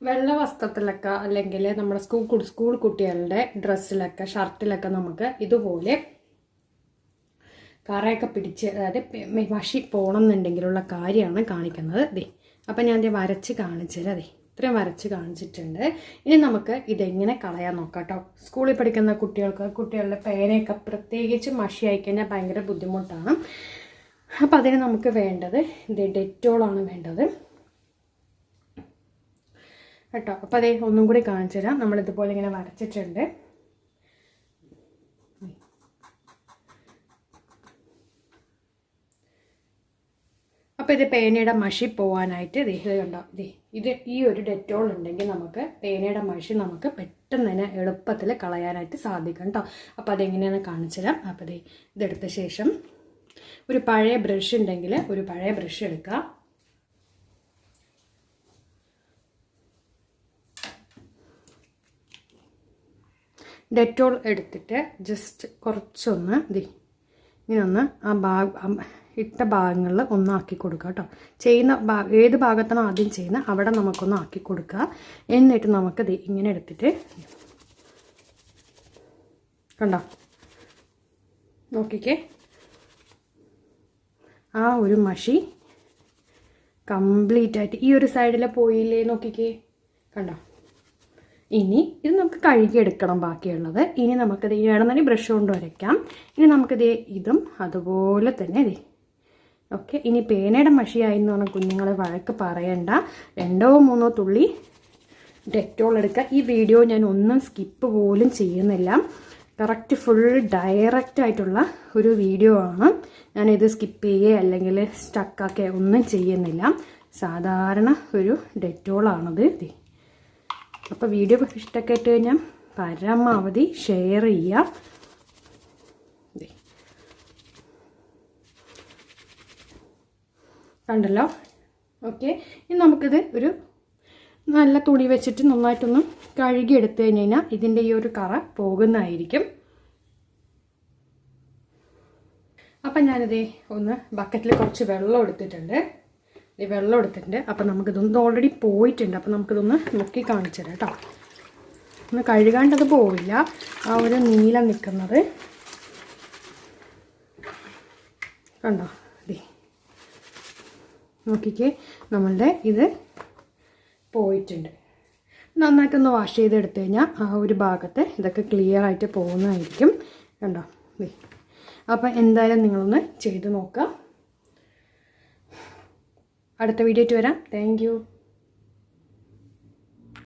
വെള്ള വസ്ത്രത്തിലൊക്കെ അല്ലെങ്കിൽ നമ്മുടെ സ്കൂൾ സ്കൂൾ കുട്ടികളുടെ ഡ്രസ്സിലൊക്കെ ഷർട്ടിലൊക്കെ നമുക്ക് ഇതുപോലെ കറയൊക്കെ പിടിച്ച് അതായത് മഷി പോകണം എന്നുണ്ടെങ്കിലുള്ള കാര്യമാണ് കാണിക്കുന്നത്. ദേ അപ്പം ഞാൻ ഇത് വരച്ച് കാണിച്ചത് അതെ ഇത്രയും വരച്ച് കാണിച്ചിട്ടുണ്ട്. ഇനി നമുക്ക് ഇതെങ്ങനെ കളയാൻ നോക്കാം കേട്ടോ സ്കൂളിൽ പഠിക്കുന്ന കുട്ടികൾക്ക് കുട്ടികളുടെ പേനയൊക്കെ പ്രത്യേകിച്ച് മഷി അയക്കഴിഞ്ഞാൽ ഭയങ്കര ബുദ്ധിമുട്ടാണ്. അപ്പം അതിന് നമുക്ക് വേണ്ടത് ഇത് ഡെറ്റോളാണ് വേണ്ടത്. കേട്ടോ. അപ്പോൾ അതേ ഒന്നും കൂടി കാണിച്ചു തരാം. നമ്മളിതുപോലെ ഇങ്ങനെ വരച്ചിട്ടുണ്ട്. അപ്പോൾ ഇത് പേനയുടെ മഷി പോകാനായിട്ട് ദേ ഇത് കണ്ടോ? ദേ ഇത് ഈ ഒരു ഡെറ്റോൾ ഉണ്ടെങ്കിൽ നമുക്ക് പേനയുടെ മഷി നമുക്ക് പെട്ടെന്ന് തന്നെ എളുപ്പത്തിൽ കളയാനായിട്ട് സാധിക്കും കേട്ടോ. അപ്പോൾ അതെങ്ങനെയാണെന്ന് കാണിച്ചു തരാം. അപ്പോൾ ദേ ഇതെടുത്ത ശേഷം ഒരു പഴയ ബ്രഷ് ഉണ്ടെങ്കിൽ ഒരു പഴയ ബ്രഷ് എടുക്കുക. ഡെറ്റോൾ എടുത്തിട്ട് ജസ്റ്റ് കുറച്ചൊന്ന് ദേ ഇങ്ങനെ ഒന്ന് ആ ഭാഗ ഇട്ട ഭാഗങ്ങളിൽ ഒന്നാക്കി കൊടുക്കുക കേട്ടോ ചെയ്യുന്ന ഭാ ഏത് ഭാഗത്താണ് ആദ്യം ചെയ്യുന്നത് അവിടെ നമുക്കൊന്ന് ആക്കി കൊടുക്കുക. എന്നിട്ട് നമുക്ക് ദേ ഇങ്ങനെ എടുത്തിട്ട് കണ്ടോ? നോക്കിക്കേ. ആ ഒരു മഷി കംപ്ലീറ്റ് ആയിട്ട് ഈ ഒരു സൈഡിൽ പോയില്ലേ നോക്കിക്കേ. കണ്ടോ? ഇനി ഇത് നമുക്ക് കഴുകിയെടുക്കണം ബാക്കിയുള്ളത്. ഇനി നമുക്കിത് വേണമെന്നുണ്ടെങ്കിൽ ബ്രഷ് കൊണ്ട് വരയ്ക്കാം. ഇനി നമുക്കിത് ഇതും അതുപോലെ തന്നെ ഇതേ. ഓക്കെ ഇനി പേനയുടെ മഷിയായി എന്ന് പറഞ്ഞാൽ കുഞ്ഞുങ്ങളെ വഴക്ക് പറയണ്ട. രണ്ടോ മൂന്നോ തുള്ളി ഡെറ്റോൾ എടുക്കുക. ഈ വീഡിയോ ഞാൻ ഒന്നും സ്കിപ്പ് പോലും ചെയ്യുന്നില്ല. കറക്റ്റ് ഫുൾ ഡയറക്റ്റ് ആയിട്ടുള്ള ഒരു വീഡിയോ ആണ്. ഞാനിത് സ്കിപ്പ് ചെയ്യുക അല്ലെങ്കിൽ സ്റ്റക്കാക്കുക ഒന്നും ചെയ്യുന്നില്ല. സാധാരണ ഒരു ഡെറ്റോളാണത് ഇത്. അപ്പോൾ വീഡിയോ ഇഷ്ടമൊക്കെ ഇട്ട് കഴിഞ്ഞാൽ പരമാവധി ഷെയർ ചെയ്യുക. ദേ. കണ്ടല്ലോ? ഓക്കെ ഇനി നമുക്കിത് ഒരു നല്ല തുണി വെച്ചിട്ട് നന്നായിട്ടൊന്ന് കഴുകി എടുത്തു കഴിഞ്ഞ് കഴിഞ്ഞാൽ ഇതിന്റെ ഈ ഒരു കറ പോകുന്നതായിരിക്കും. അപ്പം ഞാനിതേ ഒന്ന് ബക്കറ്റിൽ കുറച്ച് വെള്ളം എടുത്തിട്ടുണ്ട്. വെള്ളം എടുത്തിട്ടുണ്ട്. അപ്പം നമുക്കിതൊന്ന് ഓൾറെഡി പോയിട്ടുണ്ട്. അപ്പം നമുക്കിതൊന്ന് നോക്കി കാണിച്ചു തരാം കേട്ടോ ഒന്ന് കഴുകാണ്ടത് പോവില്ല. ആ ഒരു നീല നിൽക്കുന്നത്. കണ്ടോ? അതെ നോക്കിക്കേ. നമ്മളുടെ ഇത് പോയിട്ടുണ്ട്. നന്നായിട്ടൊന്ന് വാഷ് ചെയ്തെടുത്തു കഴിഞ്ഞാൽ ആ ഒരു ഭാഗത്തെ ഇതൊക്കെ ക്ലിയർ ആയിട്ട് പോകുന്നതായിരിക്കും. കണ്ടോ? അതെ അപ്പം എന്തായാലും നിങ്ങളൊന്ന് ചെയ്ത് നോക്കുക അടുത്ത വീഡിയോ വരാം. താങ്ക്